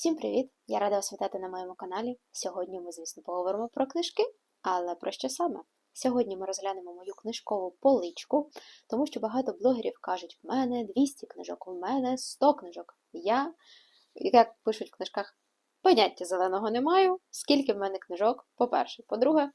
Всім привіт! Я рада вас вітати на моєму каналі. Сьогодні ми, звісно, поговоримо про книжки, але про що саме? Сьогодні ми розглянемо мою книжкову поличку, тому що багато блогерів кажуть, в мене 200 книжок, у мене 100 книжок. Я, як пишуть в книжках, поняття зеленого не маю, скільки в мене книжок, по-перше. По-друге,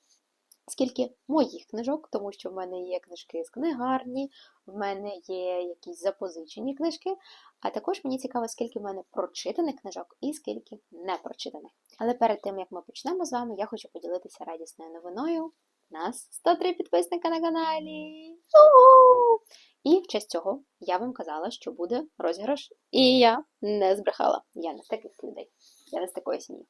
скільки моїх книжок, тому що в мене є книжки з книгарні, в мене є якісь запозичені книжки, а також мені цікаво, скільки в мене прочитаних книжок і скільки не прочитаних. Але перед тим, як ми почнемо з вами, я хочу поділитися радісною новиною. Нас 103 підписника на каналі. У-у! І в честь цього я вам казала, що буде розіграш. І я не збрехала. Я не з таких людей. Я не з такої сім'ї.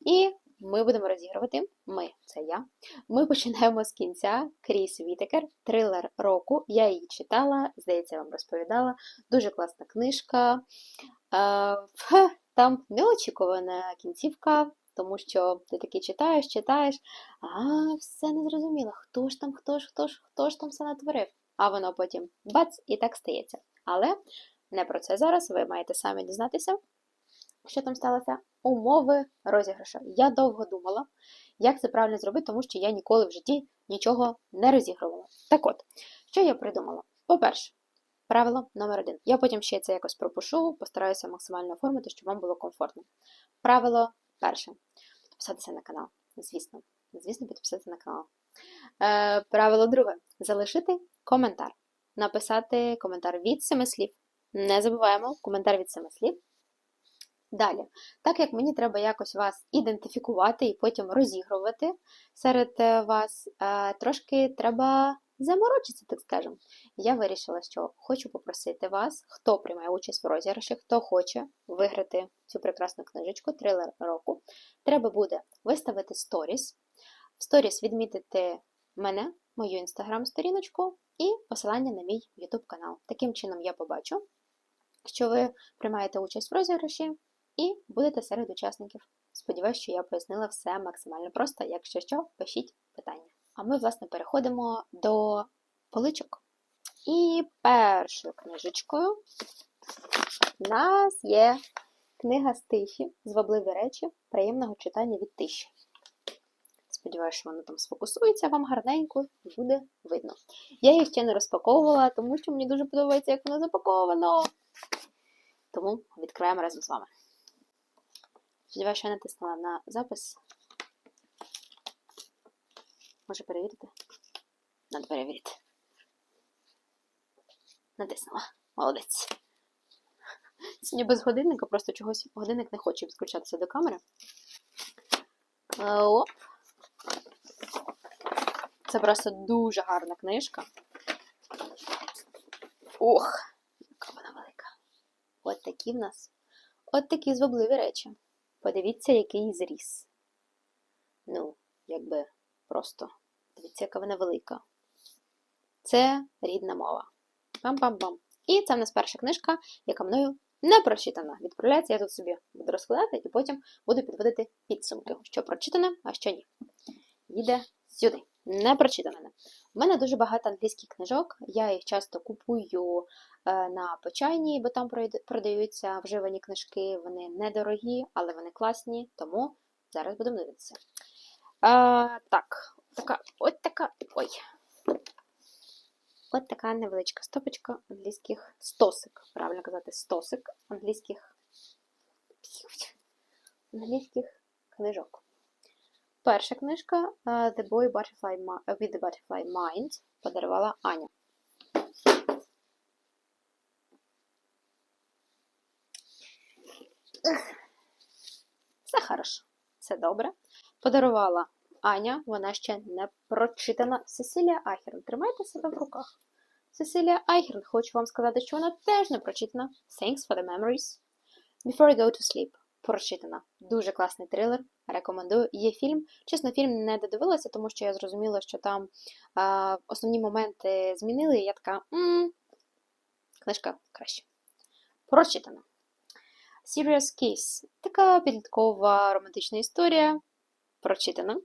І ми будемо розігрувати. Ми, це я. Ми починаємо з кінця. Кріс Вітекер, трилер року. Я її читала, здається, вам розповідала. Дуже класна книжка. Е, Там неочікувана кінцівка, тому що ти таки читаєш, читаєш, а все не зрозуміло. Хто ж там, хто ж, хто ж, хто ж там все натворив? А воно потім бац, і так стається. Але не про це зараз. Ви маєте самі дізнатися, що там сталося. Умови розіграшу. Я довго думала, як це правильно зробити, тому що я ніколи в житті нічого не розігрувала. Так от, що я придумала? По-перше, правило номер один. Я потім ще це якось пропишу, постараюся максимально оформити, щоб вам було комфортно. Правило перше. Підписатися на канал. Звісно, звісно, підписатися на канал. Е, Правило друге. Залишити коментар. Написати коментар від семи слів. Не забуваємо коментар від семи слів. Далі, так як мені треба якось вас ідентифікувати і потім розігрувати серед е, вас, е, трошки треба заморочитися, так скажемо. Я вирішила, що хочу попросити вас, хто приймає участь в розіграші, хто хоче виграти цю прекрасну книжечку трилер року. Треба буде виставити сторіс. В сторіс відмітити мене, мою інстаграм-сторіночку і посилання на мій YouTube канал. Таким чином я побачу, що ви приймаєте участь в розіграші і будете серед учасників. Сподіваюсь, що я пояснила все максимально просто. Якщо що, пишіть питання. А ми, власне, переходимо до поличок. І першою книжечкою у нас є книга з тиші, звабливі речі, приємного читання від тиші. Сподіваюся, що вона там сфокусується, вам гарненько буде видно. Я її ще не розпаковувала, тому що мені дуже подобається, як воно запаковано. Тому відкриваємо разом з вами. Сподіваюся, що я натиснула на запис. Може перевірити? Надо перевірити. Натиснула. Молодець. Сьогодні без годинника, просто чогось годинник не хоче підключатися до камери. Оп. Це просто дуже гарна книжка. Ох, яка вона велика. От такі в нас. От такі звабливі речі. Подивіться, який зріс. Ну, якби просто. Дивіться, яка вона велика. Це рідна мова. Пам-пам-пам. І це в нас перша книжка, яка мною не прочитана. Відправляється, я тут собі буду розкладати і потім буду підводити підсумки, що прочитане, а що ні. Їде сюди. Не прочитане. У мене дуже багато англійських книжок, я їх часто купую е, на почайні, бо там продаються вживані книжки. Вони недорогі, але вони класні, тому зараз будемо дивитися. Е, так, така, от така. Ой. От така невеличка стопочка англійських стосик. Правильно казати, стосик англійських англійських книжок. Перша книжка The Boy Butterfly with the Butterfly Mind подарувала Аня. Все хорошо, все добре. Подарувала Аня, вона ще не прочитана. Сесилія Айхерн. Тримайте себе в руках. Сесилія Айхерн, хочу вам сказати, що вона теж не прочитана. Thanks for the memories. Before I go to sleep. Прочитана. Дуже класний трилер. Рекомендую. Є фільм. Чесно, фільм не додивилася, тому що я зрозуміла, що там а, основні моменти змінили, і я така. М-м, книжка краще. Прочитана. Serious Kiss. Така підліткова романтична історія. Прочитана.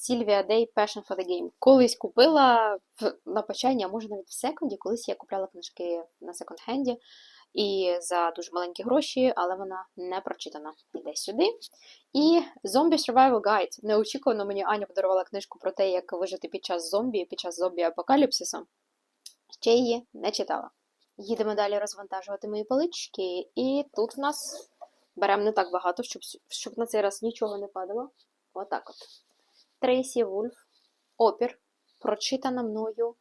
Сільвія Дей Passion for the Game. Колись купила на почання, а може навіть в секунді, колись я купляла книжки на секонд-хенді. І за дуже маленькі гроші, але вона не прочитана. Іде сюди. І Zombie Survival Guide. Неочікувано мені Аня подарувала книжку про те, як вижити під час зомбі, під час зомбі-апокаліпсису. Ще її не читала. Їдемо далі розвантажувати мої полички, і тут в нас беремо не так багато, щоб, щоб на цей раз нічого не падало. Отак от. Трейсі Вульф, опір, прочитана мною.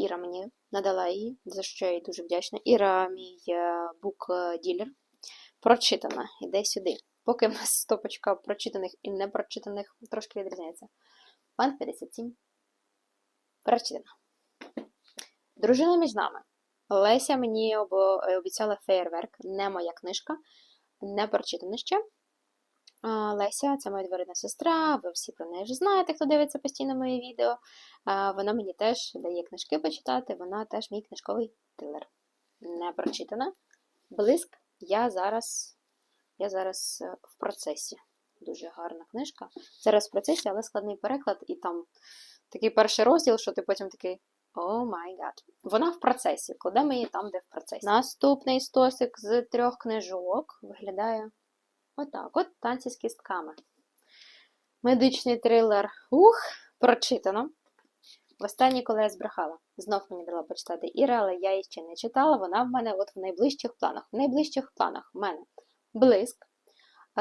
Іра мені надала її, за що я їй дуже вдячна. Іра, мій бук-ділер, прочитана. Іде сюди. Поки в нас стопочка прочитаних і непрочитаних трошки відрізняється. Пан 57. Прочитана. Дружина між нами. Леся мені обіцяла феєрверк, не моя книжка, не прочитана ще. Леся, це моя дворідна сестра, ви всі про неї вже знаєте, хто дивиться постійно мої відео. Вона мені теж дає книжки почитати, вона теж мій книжковий трилер. Не прочитана. Блиск я зараз я зараз е, в процесі. Дуже гарна книжка. Зараз в процесі, але складний переклад, і там такий перший розділ, що ти потім такий. О май гад. Вона в процесі. Кладемо її там, де в процесі. Наступний стосик з трьох книжок виглядає отак: от танці з кістками. Медичний трилер. Ух, прочитано. Востаннє, коли я збрехала, знов мені дала почитати Іра, але я її ще не читала. Вона в мене от в найближчих планах. В найближчих планах в мене блиск,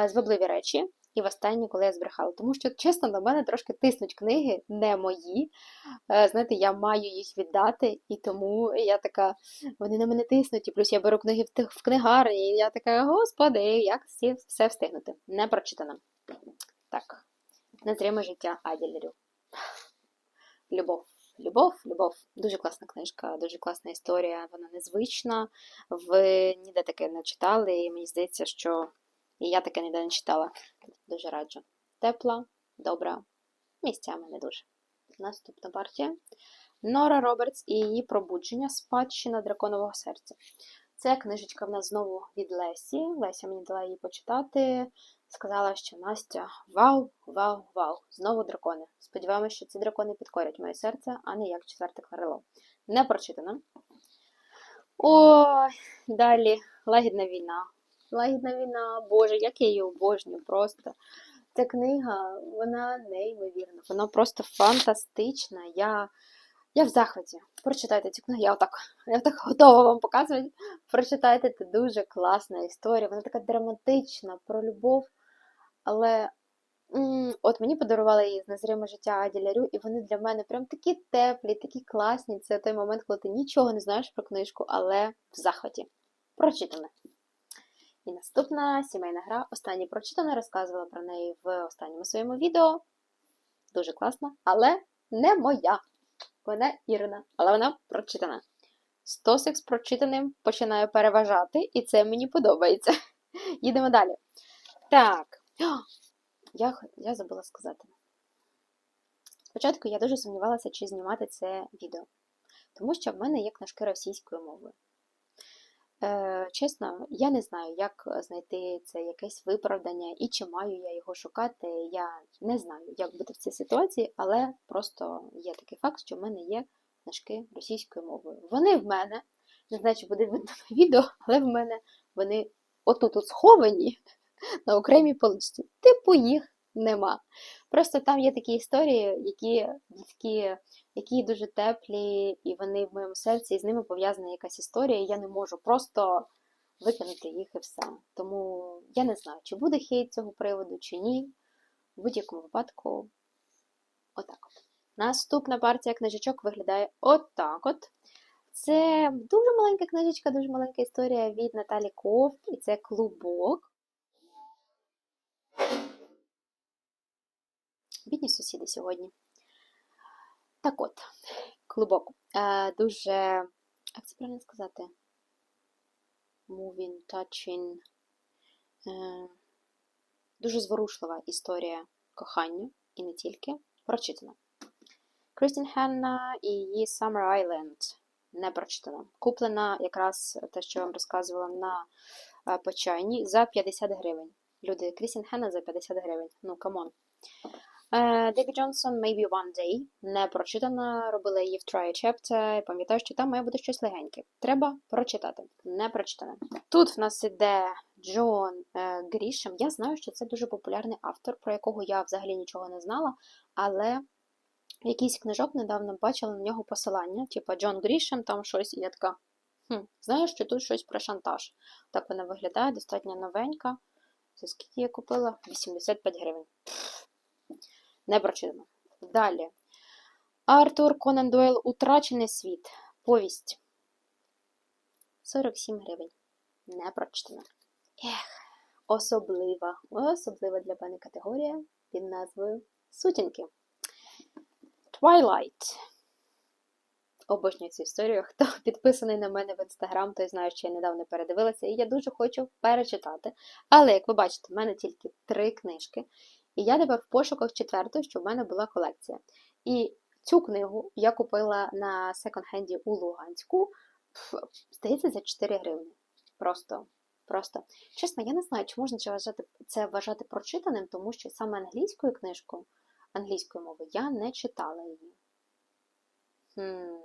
звабливі речі. І востаннє, коли я збрехала. Тому що, чесно, на мене трошки тиснуть книги, не мої. Знаєте, я маю їх віддати, і тому я така, вони на мене тиснуть, і плюс я беру книги в книгарні, і я така, господи, як всі, все встигнути. Не прочитано. Так, незріме життя Аділерів. Любов. Любов, любов. Дуже класна книжка, дуже класна історія, вона незвична. Ви ніде таке не читали, і мені здається, що і я таке ніде не читала. Дуже раджу. Тепла, добра, місцями не дуже. Наступна партія. Нора Робертс і її пробудження спадщина драконового серця. Це книжечка в нас знову від Лесі. Леся мені дала її почитати. Сказала, що Настя, вау, вау, вау! Знову дракони. Сподіваємося, що ці дракони підкорять моє серце, а не як четверте крило. Не прочитано. Ой, далі лагідна війна. Лагідна війна, Боже, як я її обожнюю просто. Ця книга, вона неймовірна, вона просто фантастична. Я я в захваті. Прочитайте цю книгу, я отак я так готова вам показувати. Прочитайте, це дуже класна історія. Вона така драматична про любов. Але м от мені подарували її з незриме життя Аділярю, і вони для мене прям такі теплі, такі класні. Це той момент, коли ти нічого не знаєш про книжку, але в захваті. Прочитане. І наступна сімейна гра, останній прочитана, розказувала про неї в останньому своєму відео. Дуже класна, але не моя. Вона Ірина, але вона прочитана. Стосик з прочитаним починаю переважати, і це мені подобається. Їдемо далі. Так, я, я забула сказати. Спочатку я дуже сумнівалася, чи знімати це відео, тому що в мене є книжки російською мовою. Е, Чесно, я не знаю, як знайти це якесь виправдання і чи маю я його шукати. Я не знаю, як бути в цій ситуації, але просто є такий факт, що в мене є книжки російською мовою. Вони в мене, не знаю, чи буде видно на відео, але в мене вони отут сховані на окремій поличці. Типу їх нема. Просто там є такі історії, які які, які дуже теплі, і вони в моєму серці, і з ними пов'язана якась історія, і я не можу просто викинути їх і все. Тому я не знаю, чи буде хейт цього приводу, чи ні. В будь-якому випадку, отак от. Наступна партія книжечок виглядає отак от. Це дуже маленька книжечка, дуже маленька історія від Наталі Ковт, і це клубок. Бідні сусіди сьогодні. Так от, клубок. Е, Дуже, як це правильно сказати? Moving, touching. Е, Дуже зворушлива історія кохання і не тільки. Прочитана. Крістін Хенна і її Summer Island. Не прочитана. Куплена якраз те, що я вам розказувала на е, почайні, за 50 гривень. Люди, Крістін Хенна за 50 гривень. Ну, камон. Е, Дебі Джонсон Maybe One Day. Не прочитана, робила її в Try Chapter. Пам'ятаю, що там має бути щось легеньке. Треба прочитати. Не прочитане. Тут в нас іде Джон е, Грішем. Я знаю, що це дуже популярний автор, про якого я взагалі нічого не знала, але якийсь книжок недавно бачила на нього посилання, типу Джон Грішем, там щось, і я така. Хм, знаю, що тут щось про шантаж. Так вона виглядає, достатньо новенька. За скільки я купила? 85 гривень. Не прочитано. Далі. Артур Конан Дойл Утрачений світ. Повість. 47 гривень. Не прочитано. Ех, особлива, особлива для мене категорія під назвою Сутінки. Twilight. Обожнюю цю історію. Хто підписаний на мене в інстаграм, той знає, що я недавно передивилася, і я дуже хочу перечитати. Але, як ви бачите, в мене тільки три книжки. І я тепер в пошуках четвертої, щоб в мене була колекція. І цю книгу я купила на секонд-хенді у Луганську, здається, за 4 гривні. Просто, просто. Чесно, я не знаю, чи можна це вважати, це вважати прочитаним, тому що саме англійською книжкою, англійською мовою, я не читала її. Хм.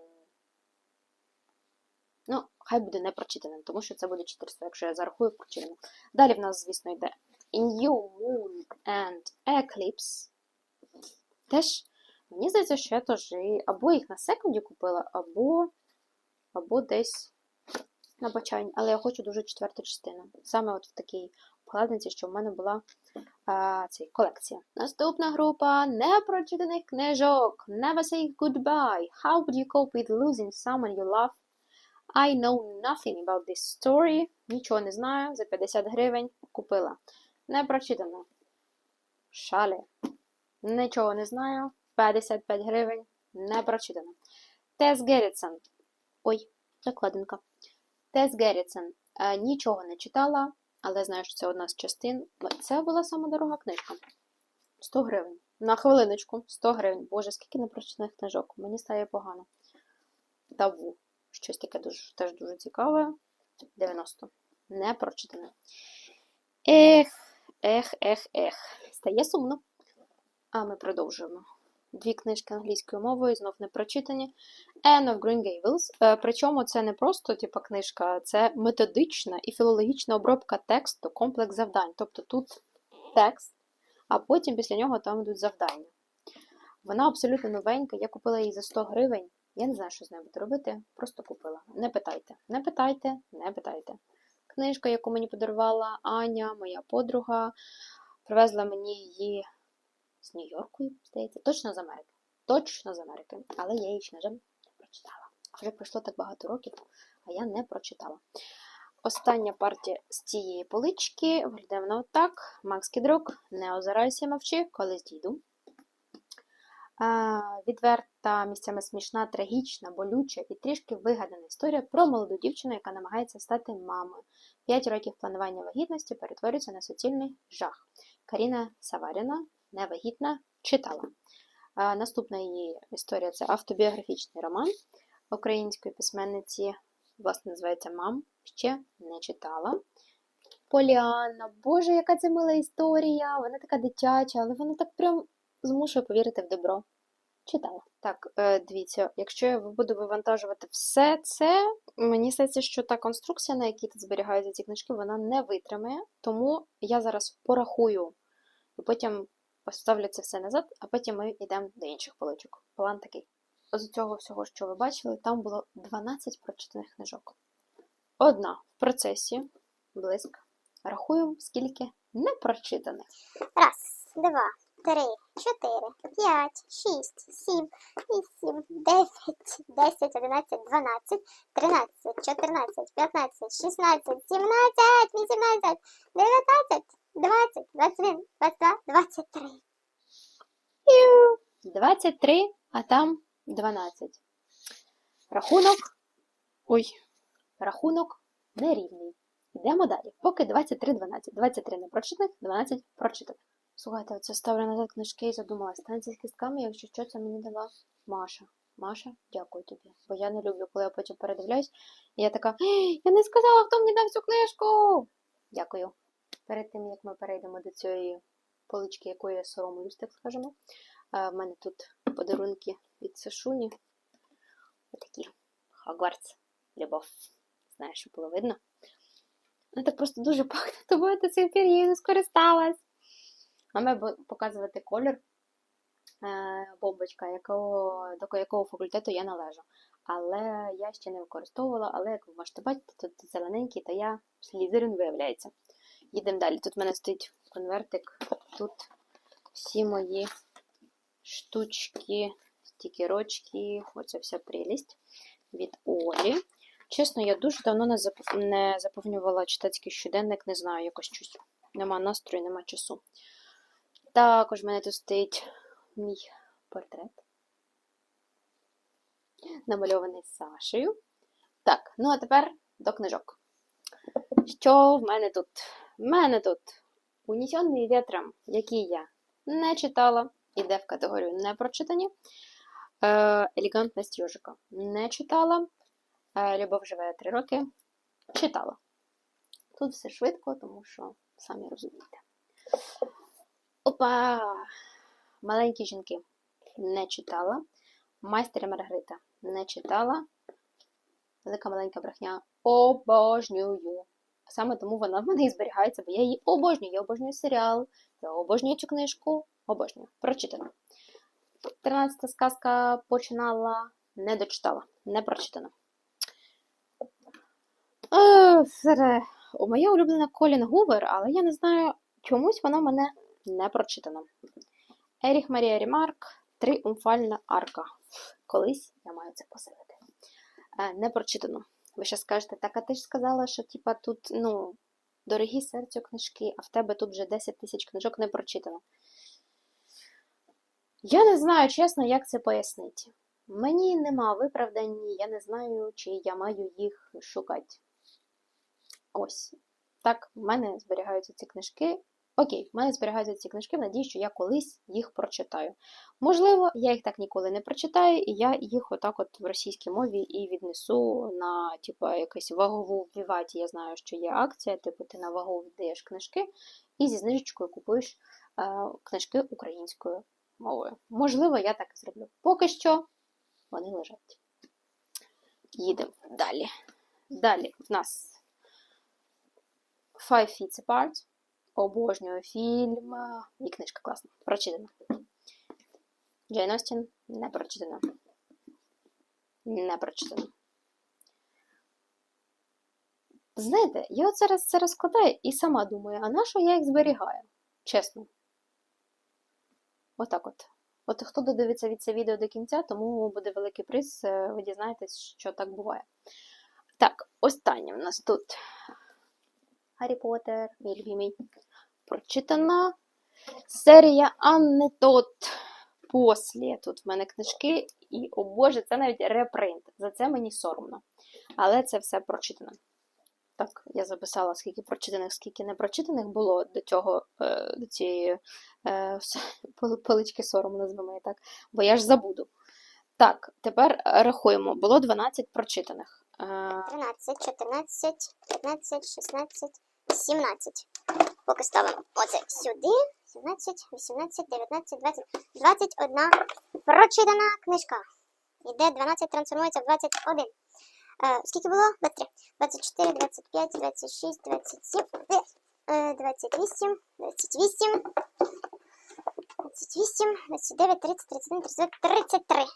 Ну, хай буде не прочитаним, тому що це буде 400, якщо я зарахую прочитаним. Далі в нас, звісно, йде New Moon and Eclipse. Теж, мені здається, що я теж або їх на секунді купила, або, або десь на бачанні. Але я хочу дуже четверту частину. Саме от в такій вкладинці, що в мене була а, цей, колекція. Наступна група непрочитаних книжок. Never say goodbye. How would you cope with losing someone you love? I know nothing about this story. Нічого не знаю. За 50 гривень купила. Не прочитано. Шалі. Нічого не знаю. 55 гривень. Не прочитано. Тес Геррітсон. Ой, закладинка. Тес Геррітсон. Е, нічого не читала, але знаю, що це одна з частин. Це була сама дорога книжка. 100 гривень. На хвилиночку. 100 гривень. Боже, скільки непрочитаних книжок. Мені стає погано. Табу. Щось таке дуже, теж дуже цікаве. 90. Не прочитане. Ех, ех, ех, ех. Стає сумно. А ми продовжуємо. Дві книжки англійською мовою, знов не прочитані. Anne of Green Gables. Е, Причому це не просто типа, книжка, це методична і філологічна обробка тексту, комплекс завдань. Тобто тут текст, а потім після нього там йдуть завдання. Вона абсолютно новенька, я купила її за 100 гривень. Я не знаю, що з нею буду робити, просто купила. Не питайте, не питайте, не питайте. Книжка, яку мені подарувала Аня, моя подруга, привезла мені її з Нью-Йорку, здається, точно з Америки. Точно з Америки. Але я її на жаль, не прочитала. Вже пройшло так багато років, а я не прочитала. Остання партія з цієї полички виглядає вона отак. Макс Кідрук, не озирайся, мовчи, колись дійду. Відверта, місцями смішна, трагічна, болюча і трішки вигадана історія про молоду дівчину, яка намагається стати мамою. П'ять років планування вагітності перетворюється на суцільний жах. Каріна Саваріна, невагітна, читала. Наступна її історія це автобіографічний роман української письменниці, власне, називається Мам. Ще не читала. Поліанна, Боже, яка це мила історія! Вона така дитяча, але вона так прям змушує повірити в добро. Читала. Так, е, дивіться, якщо я буду вивантажувати все це, мені здається, що та конструкція, на якій тут зберігаються ці книжки, вона не витримає. Тому я зараз порахую і потім поставлю це все назад, а потім ми йдемо до інших поличок. План такий. З цього всього, що ви бачили, там було 12 прочитаних книжок. Одна в процесі, близько. Рахуємо, скільки не прочитаних. Раз, два, три, чотири, п'ять, шість, сім, вісім, дев'ять, десять, одинадцять, дванадцять, тринадцять, чотирнадцять, п'ятнадцять, шістнадцять, сімнадцять, вісімнадцять, дев'ятнадцять, двадцять, двадцять один, двадцять два, двадцять три. 23, а там 12. Рахунок. Ой, рахунок нерівний. Йдемо далі. Поки 23, 12. 23 не прочитаних, 12 прочитаних. Слухайте, оце ставлю назад книжки і задумалась. Танці з кістками, якщо що, це мені дала Маша. Маша, дякую тобі. Бо я не люблю, коли я потім передивляюсь, і я така, я не сказала, хто мені дав цю книжку. Дякую. Перед тим, як ми перейдемо до цієї полички, якої я соромлюсь, так скажемо. Е, В мене тут подарунки від Сашуні. Отакі. Хогвартс. Любов. Знаєш, щоб було видно. Ну так просто дуже пахне тобою до сих пір не скористалась. Бо- показувати колір е, бомбочка, якого, до якого факультету я належу. Але я ще не використовувала, але як ви можете бачити, тут зелененький, то я слізерин виявляється. Їдемо далі. Тут в мене стоїть конвертик, тут всі мої штучки, стікерочки, оце вся прелість від Олі. Чесно, я дуже давно не, запов... не заповнювала читацький щоденник, не знаю, якось щось. Нема настрою, нема часу. Також в мене тут стоїть мій портрет, намальований Сашею. Так, ну а тепер до книжок. Що в мене тут? В мене тут Унесений вітром, який я не читала, іде в категорію не прочитані. Е, Елегантність Йожика не читала. Е, Любов живе три роки. Читала. Тут все швидко, тому що самі розумієте. Опа! Маленькі жінки не читала. Майстер і Маргарита не читала. Велика маленька брехня обожнюю. Саме тому вона в мене і зберігається, бо я її обожнюю. Я обожнюю серіал, я обожнюю цю книжку. Обожнюю. Прочитано. Тринадцята сказка починала, не дочитала, не прочитана. Е, це моя улюблена Колін Гувер, але я не знаю, чомусь вона мене не прочитана. Еріх Марія Рімарк, Тріумфальна арка. Колись я маю це посилити. Е, не прочитано. Ви ще скажете, так, а ти ж сказала, що типа тут, ну, дорогі серцю книжки, а в тебе тут вже 10 тисяч книжок не прочитано. Я не знаю, чесно, як це пояснити. Мені нема виправдань, я не знаю, чи я маю їх шукати. Ось. Так, в мене зберігаються ці книжки. Окей, в мене зберігаються ці книжки в надії, що я колись їх прочитаю. Можливо, я їх так ніколи не прочитаю, і я їх отак от в російській мові і віднесу на типу, якусь вагову в Віваті. Я знаю, що є акція, типу ти на вагу віддаєш книжки і зі знижечкою купуєш е, книжки українською мовою. Можливо, я так і зроблю. Поки що вони лежать. Їдемо далі. Далі в нас Five Feet Apart. Обожнюю фільм. І книжка класна. Прочитана. Джейн Остін не прочитана. Не прочитана. Знаєте, я от зараз це розкладаю і сама думаю, а на що я їх зберігаю? Чесно. Отак от. От хто додивиться від це відео до кінця, тому буде великий приз, е, ви дізнаєтесь, що так буває. Так, останнє в нас тут Гаррі Поттер, мій любимий. Прочитана серія Анне Тот. Послі. Тут в мене книжки, і, о Боже, це навіть репринт. За це мені соромно. Але це все прочитано. Так, я записала, скільки прочитаних, скільки не прочитаних було до цього, е, до цієї е, полички сорому, назвемо її так, бо я ж забуду. Так, тепер рахуємо. Було 12 прочитаних. Е, 13, 14, 15, 16, 17. Поки ставимо оце сюди. 17, 18, 19, 20, 21 прочитана книжка. Іде 12, трансформується в 21. Е, скільки було? 23. 24, 25, 26, 27, е, 28, 28, 28, 29, 30, 31, 32, 33.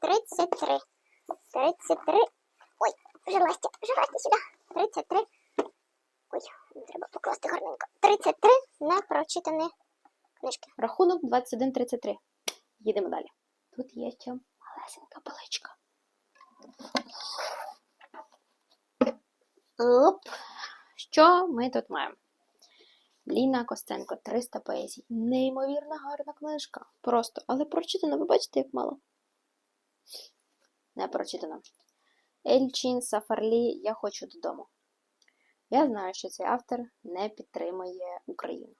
33. 33. Ой, желасті, желасті сюди. 33. Треба покласти гарненько. 33 непрочитані книжки. рахунок 21-33. Їдемо далі. Тут є ще малесенька поличка. Оп. Що ми тут маємо? Ліна Костенко, 300 поезій. Неймовірно гарна книжка. Просто, але прочитано, ви бачите, як мало. Не прочитано. Ельчин Сафарлі Я хочу додому. Я знаю, що цей автор не підтримує Україну.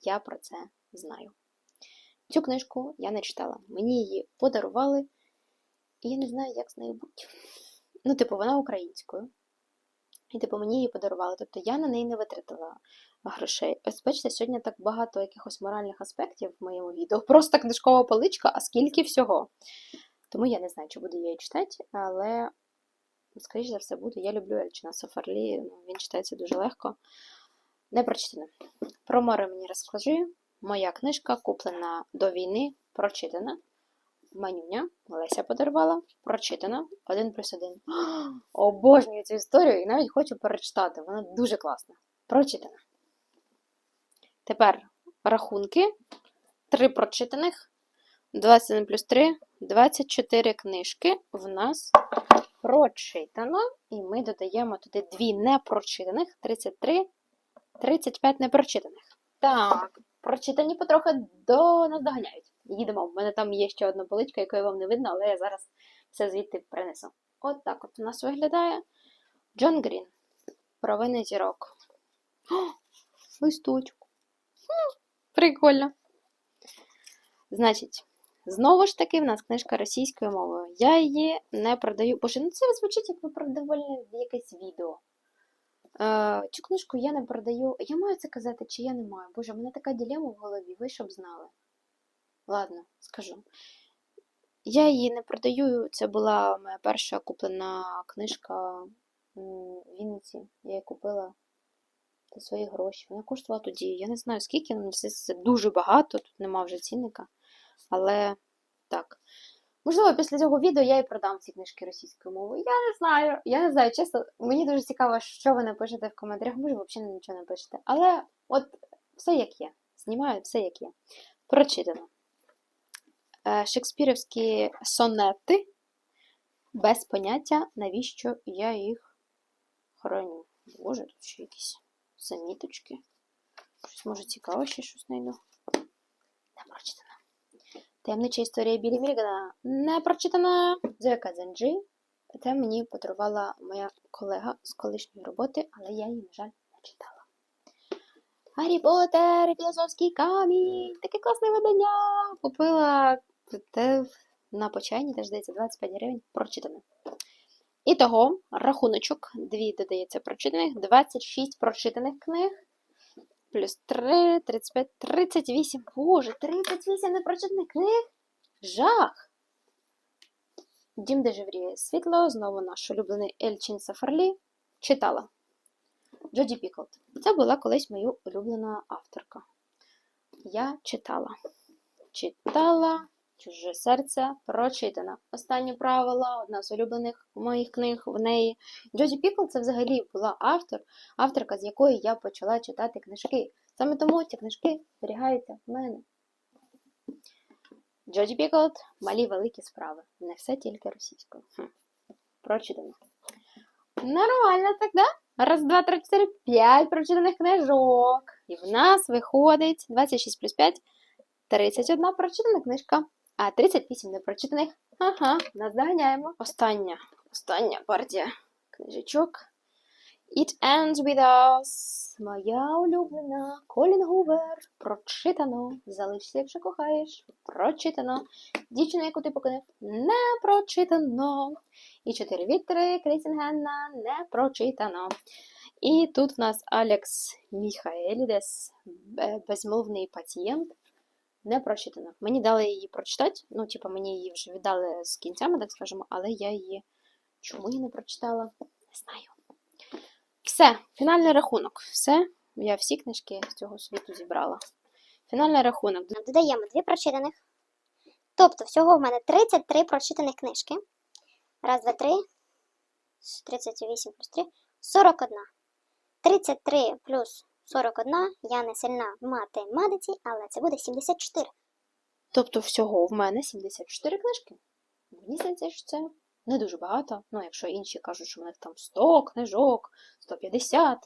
Я про це знаю. Цю книжку я не читала. Мені її подарували, і я не знаю, як з нею бути. Ну, типу, вона українською. І, типу, мені її подарували. Тобто я на неї не витратила грошей. Ось бачите, сьогодні так багато якихось моральних аспектів в моєму відео. Просто книжкова поличка, а скільки всього. Тому я не знаю, чи буду її читати, але, скоріш за все, буду. Я люблю Ельчина Сафарлі, ну, він читається дуже легко. Не прочитано. Про море мені розкажи. Моя книжка куплена до війни, прочитана. Манюня, Леся подарувала, прочитана, один плюс один. Обожнюю цю історію і навіть хочу перечитати. Вона дуже класна. Прочитана. Тепер рахунки. Три прочитаних. 21 плюс 3, 24 книжки в нас прочитано. І ми додаємо туди дві непрочитаних, 33, 35 непрочитаних. Так, прочитані потрохи до нас доганяють. Їдемо. В мене там є ще одна поличка, якої вам не видно, але я зараз все звідти принесу. От так от у нас виглядає Джон Грін. Провини зірок. О, листочок. Хм, Прикольно. Значить, знову ж таки, в нас книжка російською мовою. Я її не продаю. Боже, ну це звучить як виправдовольне якесь відео. Е, цю книжку я не продаю. Я маю це казати, чи я не маю. Боже, в мене така ділема в голові, ви щоб знали. Ладно, скажу. Я її не продаю. Це була моя перша куплена книжка в Вінниці. Я її купила свої гроші. Вона коштувала тоді. Я не знаю скільки, але це, це дуже багато, тут нема вже цінника. Але так. Можливо, після цього відео я і продам ці книжки російською мовою. Я не знаю. Я не знаю, чесно, мені дуже цікаво, що ви напишете в коментарях. Може, взагалі нічого не пишете. Але от все як є. Знімаю все як є. Прочитано. Е, Шекспірівські сонети без поняття, навіщо я їх храню. Боже, тут ще якісь заміточки. Щось може цікаве ще щось знайду. Не прочитано. Таємнича історія Білі Мільгана не прочитана. Зояка Дзенджі. Це мені подарувала моя колега з колишньої роботи, але я її, на жаль, не читала. Гаррі Поттер, філософський камінь. Таке класне видання. Купила на почайні, теж здається, 25 гривень. Прочитане. І того рахуночок, дві додається прочитаних, 26 прочитаних книг. Плюс 3, 35, 38. Боже, 38 непрочитаних книг. Жах! Дім де живріє світло, знову наш улюблений Ельчин Сафарлі. Читала. Джоді Піклд. Це була колись моя улюблена авторка. Я читала. Читала Чуже серце прочитана. Останнє правило, одна з улюблених моїх книг в неї. Джоді Пікл це взагалі була автор, авторка, з якої я почала читати книжки. Саме тому ці книжки зберігаються в мене. Джоді Піклд малі великі справи. Не все тільки російською. Хм. Прочитано. Нормально так, да? Раз, два, три, чотири, п'ять прочитаних книжок. І в нас виходить 26 плюс 5, 31 прочитана книжка. А 38 непрочитаних. Ага, нас доганяємо. Остання, остання партія книжечок. It ends with us. Моя улюблена Колін Гувер. Прочитано. Залишся, якщо кохаєш. Прочитано. Дівчина, яку ти покинув, не прочитано. І чотири вітри Крейсінгенна не прочитано. І тут в нас Алекс Міхаелідес, безмовний пацієнт не прочитана. Мені дали її прочитати. Ну, типу, мені її вже віддали з кінцями, так скажемо, але я її чому я не прочитала? Не знаю. Все, фінальний рахунок. Все. Я всі книжки з цього світу зібрала. Фінальний рахунок. Додаємо дві прочитаних. Тобто, всього в мене 33 прочитаних книжки. Раз, два, три. 38 плюс 3. 41. 33 плюс 41. Я не сильна в математиці, але це буде 74. Тобто, всього в мене 74 книжки. Мені здається, що це не дуже багато. Ну, якщо інші кажуть, що в них там 100 книжок, 150.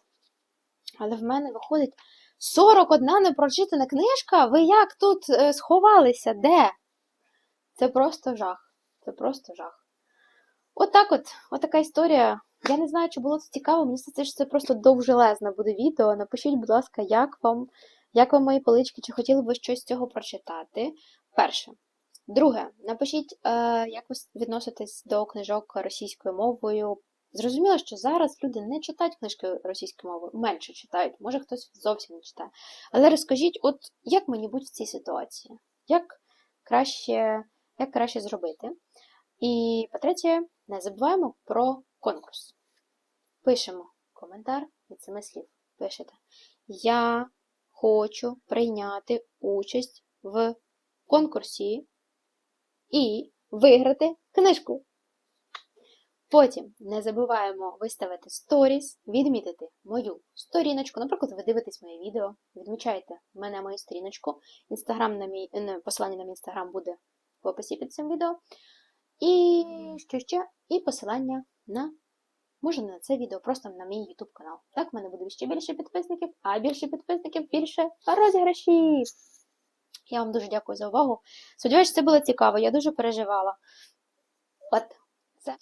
Але в мене виходить 41 непрочитана книжка. Ви як тут е, сховалися? Де? Це просто жах. Це просто жах. Отак от, от така історія. Я не знаю, чи було це цікаво. Мені здається, що це просто довжелезне буде відео. Напишіть, будь ласка, як вам, як вам мої полички, чи хотіли б ви щось з цього прочитати. Перше. Друге, напишіть, е, як ви відноситесь до книжок російською мовою Зрозуміло, що зараз люди не читають книжки російською мовою, менше читають, може хтось зовсім не читає. Але розкажіть, от як мені бути в цій ситуації? Як краще, як краще зробити? І по-третє, не забуваємо про конкурс. Пишемо коментар від семи слів. Пишете. Я хочу прийняти участь в конкурсі і виграти книжку. Потім не забуваємо виставити сторіс, відмітити мою сторіночку. Наприклад, ви дивитесь моє відео, відмічаєте мене мою сторіночку. Інстаграм на мій не, посилання на мій інстаграм буде в описі під цим відео. І що ще? І посилання на може на це відео, просто на мій YouTube канал. Так в мене буде ще більше підписників, а більше підписників більше розіграшів. Я вам дуже дякую за увагу. Сподіваюся, це було цікаво. Я дуже переживала. От це.